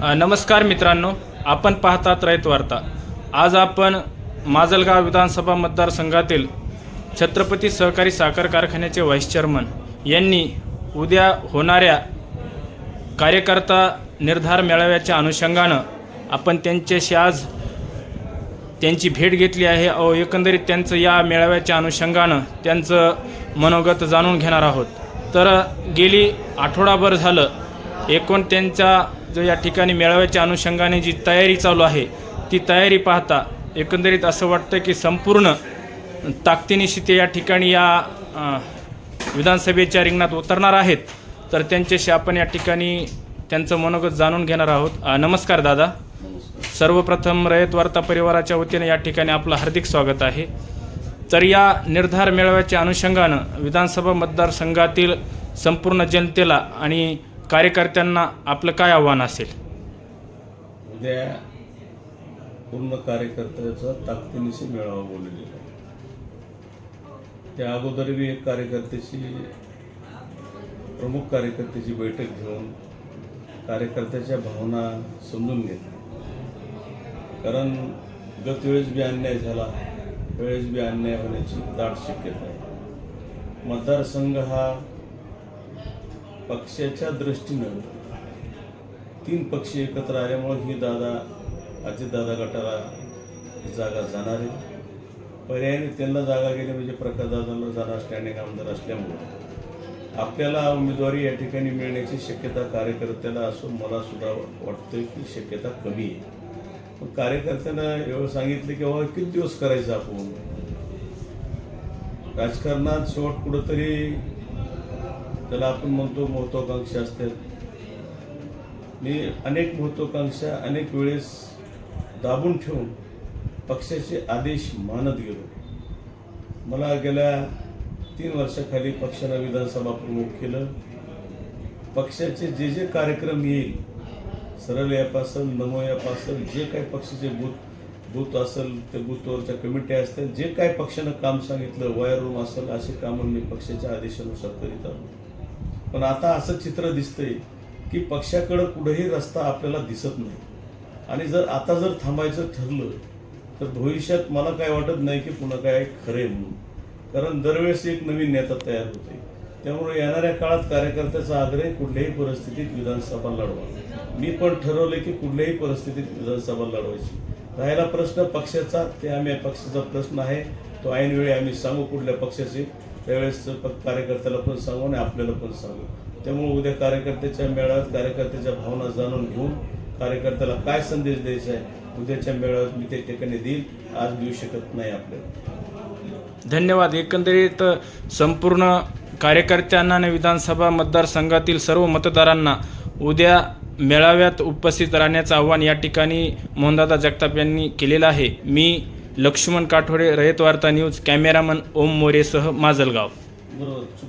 नमस्कार मित्रांनो आपण पाहतात रयत वार्ता. आज आपण माजलगाव विधानसभा मतदारसंघातील छत्रपती सहकारी साखर कारखान्याचे व्हाईस चेअरमन यांनी उद्या होणाऱ्या कार्यकर्ता निर्धार मेळाव्याच्या अनुषंगानं आपण त्यांच्याशी आज त्यांची भेट घेतली आहे. अहो एकंदरीत त्यांचं या मेळाव्याच्या अनुषंगानं त्यांचं मनोगत जाणून घेणार आहोत. तर गेली आठवडाभर झालं एकूण त्यांच्या जो या ठिकाणी मेळाव्याच्या अनुषंगाने जी तयारी चालू आहे ती तयारी पाहता एकंदरीत असं वाटतं की संपूर्ण ताकदीनिशी ते या ठिकाणी या विधानसभेच्या रिंगणात उतरणार आहेत. तर त्यांच्याशी आपण या ठिकाणी त्यांचं मनोगत जाणून घेणार आहोत. नमस्कार दादा. सर्वप्रथम रयत वार्ता परिवाराच्या वतीने या ठिकाणी आपलं हार्दिक स्वागत आहे. तर या निर्धार मेळाव्याच्या अनुषंगानं विधानसभा मतदारसंघातील संपूर्ण जनतेला आणि कार्यकर्त्यांना आपलं काय आव्हान असेल? उद्या पूर्ण कार्यकर्त्याचा ताकदीनिशी मेळावा बोललेला आहे. त्या अगोदर मी एक कार्यकर्त्याची प्रमुख कार्यकर्त्याची बैठक घेऊन कार्यकर्त्याच्या भावना समजून घेतल्या कारण गत वेळेस बी अन्याय झाला वेळेस बी अन्याय होण्याची दाट शक्यता आहे. मतदारसंघ हा पक्षाच्या दृष्टीनं तीन पक्ष एकत्र आल्यामुळे ही दादा अजितदादा गटाला जागा जाणार आहे. पर्यायाने त्यांना जागा गेली म्हणजे प्रकाशदादांना जाणार स्टँडिंग आमदार असल्यामुळे. आपल्याला उमेदवारी या ठिकाणी मिळण्याची शक्यता कार्यकर्त्याला असो मला सुद्धा वाटतं की शक्यता कमी आहे. पण कार्यकर्त्यांना एवढं सांगितलं की बाबा किती दिवस करायचं आपण? राजकारणात शेवट कुठंतरी त्याला आपण म्हणतो महत्वाकांक्षा असतात. मी अनेक महत्वाकांक्षा अनेक वेळेस दाबून ठेवून पक्षाचे आदेश मानत गेलो. मला गेल्या तीन वर्षाखाली पक्षानं विधानसभा प्रमुख केलं. पक्षाचे जे जे कार्यक्रम येईल सरळ ॲप असेल नमो ॲप असेल जे काही पक्षाचे बूथ बूथ असेल ते बूथवरच्या कमिट्या असतील जे काही पक्षानं काम सांगितलं वायर रूम असेल असे कामं मी पक्षाच्या आदेशानुसार करीत आलो. पण आता असं चित्र दिसतंय की पक्षाकडं कुठेही रस्ता आपल्याला दिसत नाही. आणि जर आता जर थांबायचं ठरलं तर भविष्यात मला काय वाटत नाही की पुन्हा काय खरे म्हणून. कारण दरवेळेस एक नवीन नेता तयार होते त्यामुळे येणाऱ्या काळात कार्यकर्त्याचा आग्रह कुठल्याही परिस्थितीत विधानसभा लढवा मी पण ठरवलं की कुठल्याही परिस्थितीत विधानसभा लढवायची. राहिला प्रश्न पक्षाचा ते आम्ही पक्षाचा प्रश्न आहे. तो ऐनवेळी आम्ही सांगू कुठल्या पक्षाचे. त्यावेळेस कार्यकर्त्याला पण सांगू आणि आपल्याला पण सांगू. त्यामुळे उद्या कार्यकर्त्याच्या मेळाव्यात कार्यकर्त्याच्या भावना जाणून घेऊन कार्यकर्त्याला काय संदेश द्यायचा आहे उद्याच्या मेळाव्यात मी त्या ठिकाणी देईल आज देऊ शकत नाही आपल्याला. धन्यवाद. एकंदरीत संपूर्ण कार्यकर्त्यांना आणि विधानसभा मतदारसंघातील सर्व मतदारांना उद्या मेळाव्यात उपस्थित राहण्याचं आव्हान या ठिकाणी मोहनदादा जगताप यांनी केलेलं आहे. मी लक्ष्मण काठोडे रयत वार्ता न्यूज कॅमेरामन ओम मोरेसह माजलगाव. बरोबर.